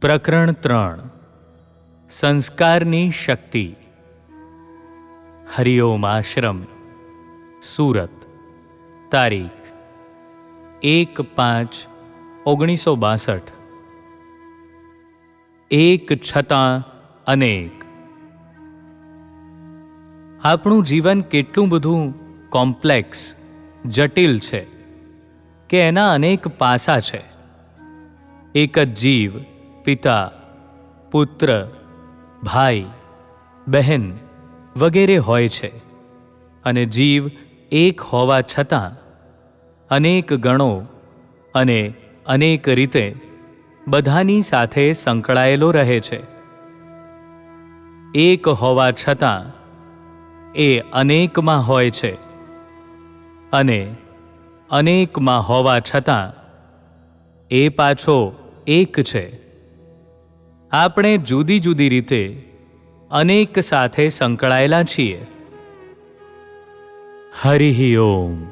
પ્રકરણ ત્રણ. સંસ્કારની શક્તિ. હરિઓમ આશ્રમ. સુરત. તારીખ. એક પાંચ ઓગણીસો બાસઠ. એક છતાં અનેક. આપણું જીવન કેટલું બધું કોમ્પ્લેક્સ, જટિલ છે, કે એના અનેક પાસા છે. એક જ જીવ પિતા, પુત્ર, ભાઈ, બહેન વગેરે હોય છે અને જીવ એક હોવા છતાં અનેક ગણો અને અનેક રીતે બધાની સાથે સંકળાયેલો રહે છે. એક હોવા છતાં એ અનેકમાં હોય છે અને અનેકમાં હોવા છતાં એ પાછો એક છે. આપણે જુદી જુદી રીતે અનેક સાથે સંકળાયેલા છીએ. હરિ ઓમ.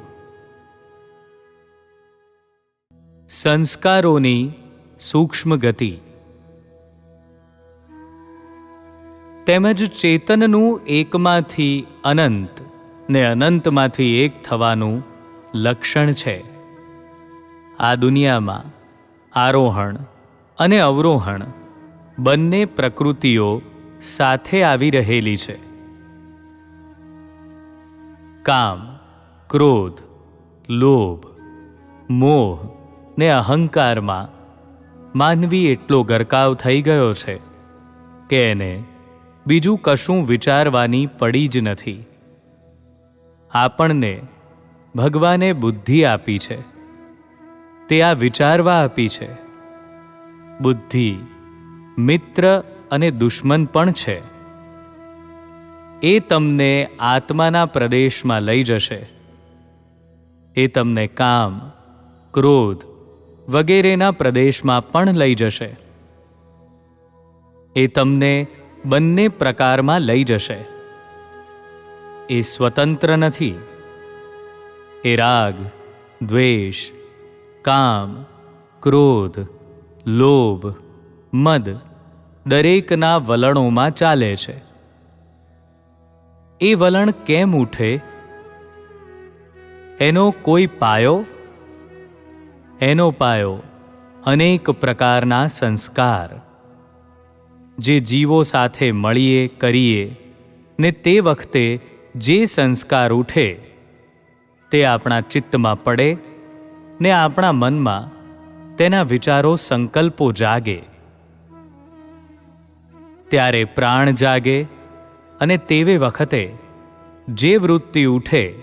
સંસ્કારોની સૂક્ષ્મ ગતિ. તેમજ ચેતનનું એકમાંથી અનંત ને અનંતમાંથી એક થવાનું લક્ષણ છે. આ દુનિયામાં આરોહણ અને અવરોહણ બંને પ્રકૃતિઓ સાથે આવી રહેલી છે. કામ, ક્રોધ, લોભ, મોહ ને અહંકારમાં માનવી એટલો ગરકાવ થઈ ગયો છે કે એને બીજું કશું વિચારવાની પડી જ નથી. આપણને ભગવાને બુદ્ધિ આપી છે. તે આ વિચારવા આપી છે. બુદ્ધિ મિત્ર અને દુશ્મન પણ છે. એ તમને આત્માના પ્રદેશમાં લઈ જશે. એ તમને કામ, ક્રોધ વગેરેના પ્રદેશમાં પણ લઈ જશે. એ તમને બંને પ્રકારમાં લઈ જશે. એ સ્વતંત્ર નથી. એ રાગ, દ્વેષ, કામ, ક્રોધ, લોભ મદ દરેકના વલણોમાં ચાલે છે. એ વલણ કેમ ઉઠે? એનો કોઈ પાયો? એનો પાયો અનેક પ્રકારના સંસ્કાર. જે જીવો સાથે મળીએ, કરીએ ને તે વખતે જે સંસ્કાર ઉઠે, તે આપણા ચિત્તમાં પડે ને આપણા મનમાં તેના વિચારો સંકલ્પો જાગે. ત્યારે પ્રાણ જાગે અને તેવે વખતે જે વૃત્તિ ઉઠે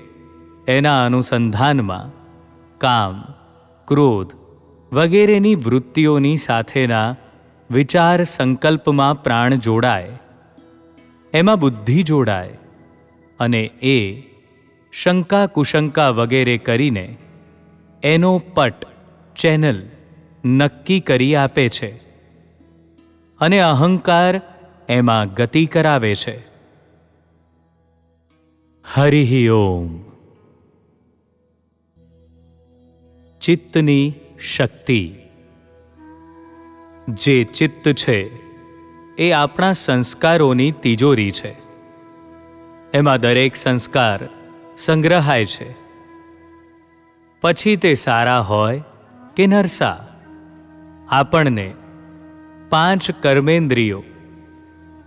એના અનુસંધાનમાં કામ, ક્રોધ વગેરેની વૃત્તિઓની સાથેના વિચાર સંકલ્પમાં પ્રાણ જોડાય. એમાં બુદ્ધિ જોડાય અને એ શંકા કુશંકા વગેરે કરીને એનો પટ, ચેનલ નક્કી કરી આપે છે. અને અહંકાર એમાં ગતિ કરાવે છે. હરિ ઓમ. ચિત્તની શક્તિ. જે ચિત્ત છે, એ આપણા સંસ્કારોની તિજોરી છે. એમાં દરેક સંસ્કાર સંગ્રહાય છે. પછી તે સારા હોય કે નરસા? આપણને પાંચ કર્મેન્દ્રિયો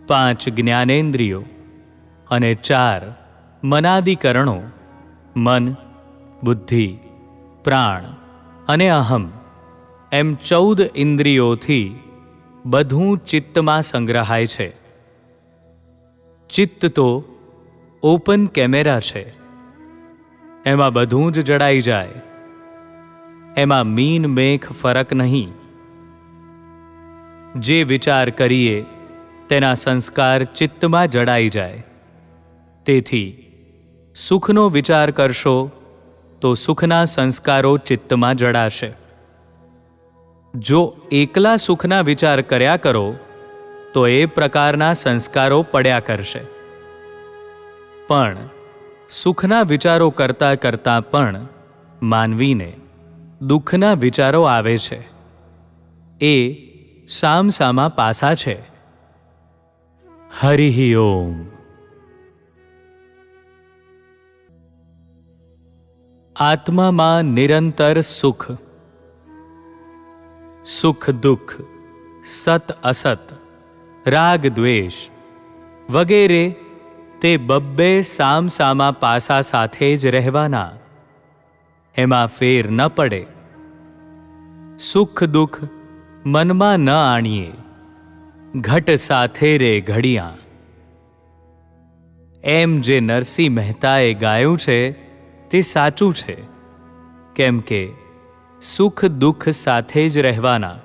પાંચ જ્ઞાનેન્દ્રિયો અને ચાર મનાદિકરણો, મન, બુદ્ધિ, પ્રાણ અને અહમ. એમ ચૌદ ઇન્દ્રિયોથી બધું ચિત્તમાં સંગ્રહાય છે. ચિત્ત તો ઓપન કેમેરા છે. એમાં બધું જ જડાઈ જાય. એમાં મીન મેઘ ફરક નહીં. જે વિચાર કરીએ તેના સંસ્કાર ચિત્તમાં જડાઈ જાય. તેથી, સુખનો વિચાર કરશો તો સુખના સંસ્કારો ચિત્તમાં જડાશે. જો એકલા સુખના વિચાર કર્યા કરો, તો એ પ્રકારના સંસ્કારો પડ્યા કરશે. પણ, સુખના વિચારો કરતાં કરતાં પણ માનવીને દુઃખના વિચારો આવે છે. એ સામસામા પાસા છે. હરિ ઓમ આત્મામાં નિરંતર સુખ સુખ દુઃખ સત અસત રાગ દ્વેષ વગેરે તે બબ્બે સામસામા પાસા સાથે જ રહેવાના એમાં ફેર ન પડે સુખ દુઃખ મનમાં ન આણીએ ઘટ સાથે રે ઘડિયા. એમ જે નરસિંહ મહેતાએ ગાયું છે, તે સાચું છે. કેમ કે, સુખ દુઃખ સાથે જ રહેવાના.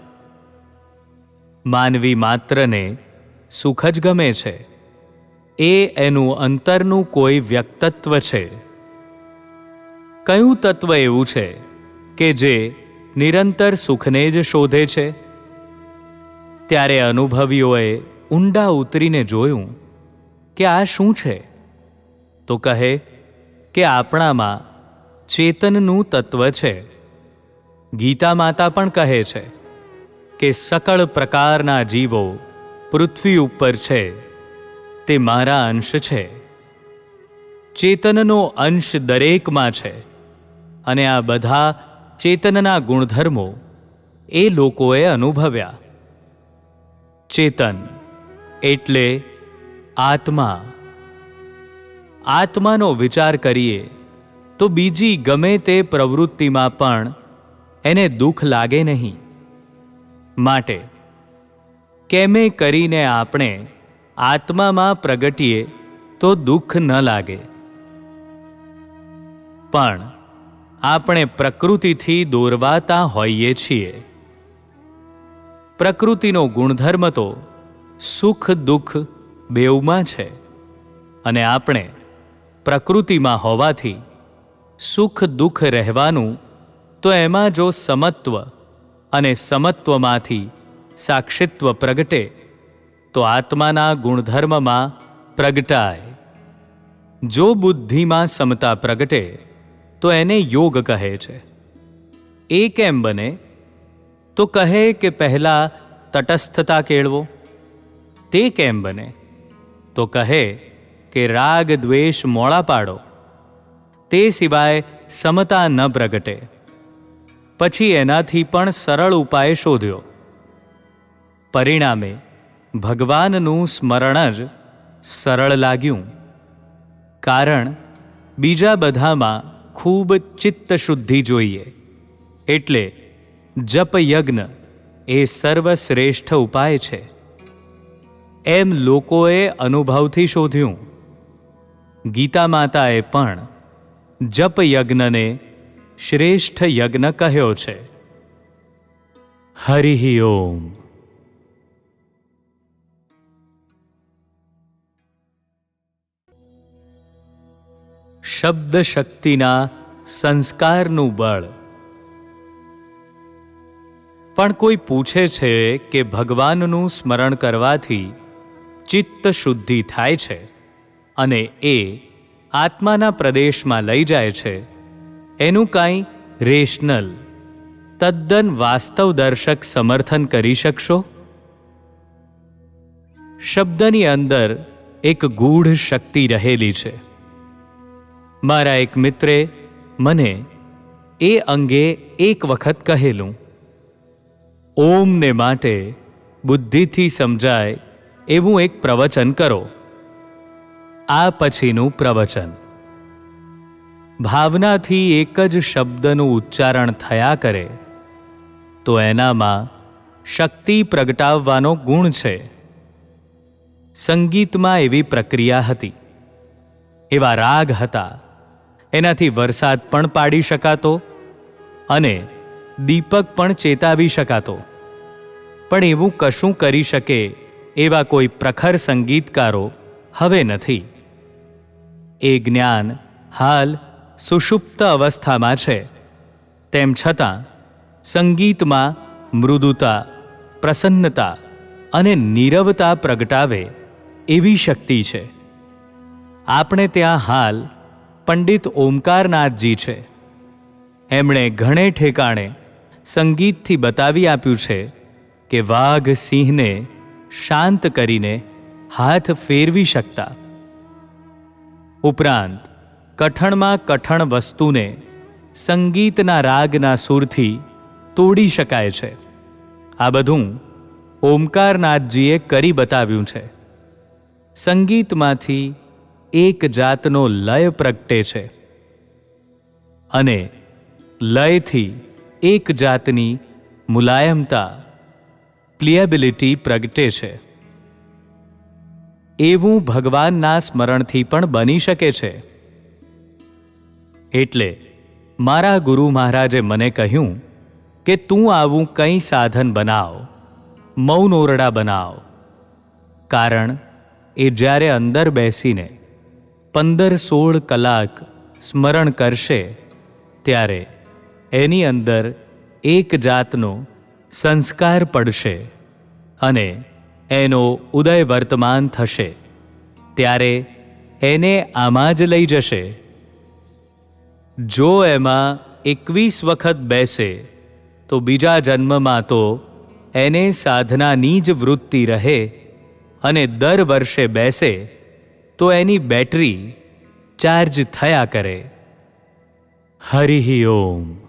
માનવી માત્રને સુખ જ ગમે છે. એ એનું અંતરનું કોઈ વ્યક્તત્વ છે. કયું તત્વ એવું છે કે જે નિરંતર સુખને જ શોધે છે? ત્યારે અનુભવીઓએ ઊંડા ઉતરીને જોયું કે આ શું છે? તો કહે કે આપણામાં ચેતનનું તત્વ છે. ગીતા માતા પણ કહે છે કે સકળ પ્રકારના જીવો પૃથ્વી ઉપર છે. તે મારા અંશ છે. ચેતનનો અંશ દરેકમાં છે અને આ બધા ચેતનના ગુણધર્મો એ લોકોએ અનુભવ્યા. ચેતન એટલે આત્મા. આત્માનો વિચાર કરીએ તો બીજી ગમે તે પ્રવૃત્તિમાં પણ એને દુઃખ લાગે નહીં. માટે કેમે કરીને આપણે આત્મામાં પ્રગટીએ તો દુઃખ ન લાગે. પણ આપણે પ્રકૃતિથી દોરવાતા હોઈએ છીએ. પ્રકૃતિનો ગુણધર્મ તો સુખ, દુઃખ બેઉમાં છે. અને આપણે પ્રકૃતિમાં હોવાથી સુખ, દુઃખ રહેવાનું તો એમાં જો સમત્વ અને સમત્વમાંથી સાક્ષિત્વ પ્રગટે, તો આત્માના ગુણધર્મમાં પ્રગટાય. જો બુદ્ધિમાં સમતા પ્રગટે, તો એને યોગ કહે છે. એ કેમ બને? તો કહે કે પહેલાં તટસ્થતા કેળવો. તે કેમ બને? તો કહે કે રાગ દ્વેષ મોળા પાડો. તે સિવાય સમતા ન પ્રગટે. પછી એનાથી પણ સરળ ઉપાય શોધ્યો. પરિણામે ભગવાનનું સ્મરણ જ સરળ લાગ્યું. કારણ બીજા બધામાં ખૂબ ચિત્ત શુદ્ધિ જોઈએ. એટલે જપ યજ્ઞ એ સર્વશ્રેષ્ઠ ઉપાય છે. એમ લોકોએ અનુભવથી શોધ્યું. ગીતા માતાએ પણ જપ યજ્ઞને શ્રેષ્ઠ યજ્ઞ કહ્યો છે. હરિ ઓમ. શબ્દ શક્તિના સંસ્કારનું બળ પણ કોઈ પૂછે છે કે ભગવાનનું સ્મરણ કરવાથી ચિત્ત શુદ્ધિ થાય છે અને એ આત્માના પ્રદેશમાં લઈ જાય છે, એનું કાંઈ રેશનલ, તદ્દન વાસ્તવદર્શક સમર્થન કરી શકશો? શબ્દની અંદર એક ગૂઢ શક્તિ રહેલી છે. મારા એક મિત્રે મને એ અંગે એક વખત કહેલું. ઓમને માટે બુદ્ધિથી સમજાય એવું એક પ્રવચન કરો. આ પછીનું પ્રવચન. ભાવનાથી એક જ શબ્દનું ઉચ્ચારણ થયા કરે, તો એનામાં શક્તિ પ્રગટાવવાનો ગુણ છે. સંગીતમાં એવી પ્રક્રિયા હતી. એવા રાગ હતા. એનાથી વરસાદ પણ પાડી શકાતો અને દીપક પણ ચેતાવી શકાતો. પણ એવું કશું કરી શકે એવા કોઈ પ્રખર સંગીતકારો હવે નથી. એ જ્ઞાન હાલ સુષુપ્ત અવસ્થામાં છે. તેમ છતાં, સંગીતમાં મૃદુતા, પ્રસન્નતા અને નીરવતા પ્રગટાવે એવી શક્તિ છે. આપણે ત્યાં હાલ પંડિત ઓમકારનાથજી છે. એમણે ઘણે ઠેકાણે સંગીતથી બતાવી આપ્યું છે કે વાઘ સિંહને શાંત કરીને હાથ ફેરવી શકતા. ઉપરાંત, કઠણમાં કઠણ વસ્તુને સંગીતના રાગના સૂરથી તોડી શકાય છે. આ બધું ઓમકારનાથજીએ કરી બતાવ્યું છે. સંગીતમાંથી એક જાતનો લય પ્રગટે છે. અને લયથી એક જાતની મુલાયમતા પ્લિએબિલિટી પ્રગટે છે. એવું ભગવાનના સ્મરણથી પણ બની શકે છે. એટલે, મારા ગુરુ મહારાજે મને કહ્યું કે તું આવું કંઈ સાધન બનાવ, મૌન ઓરડા બનાવ. કારણ, એ જ્યારે અંદર બેસીને પંદર સોળ કલાક સ્મરણ કરશે, ત્યારે એની અંદર એક જાતનો સંસ્કાર પડશે અને એનો ઉદય વર્તમાન થશે. ત્યારે એને આમાં જ લઈ જશે. જો એમાં એકવીસ વખત બેસે, તો બીજા જન્મમાં તો એને સાધનાની જ વૃત્તિ રહે અને દર વર્ષે બેસે, તો એની બેટરી ચાર્જ થયા કરે. હરિ ઓમ.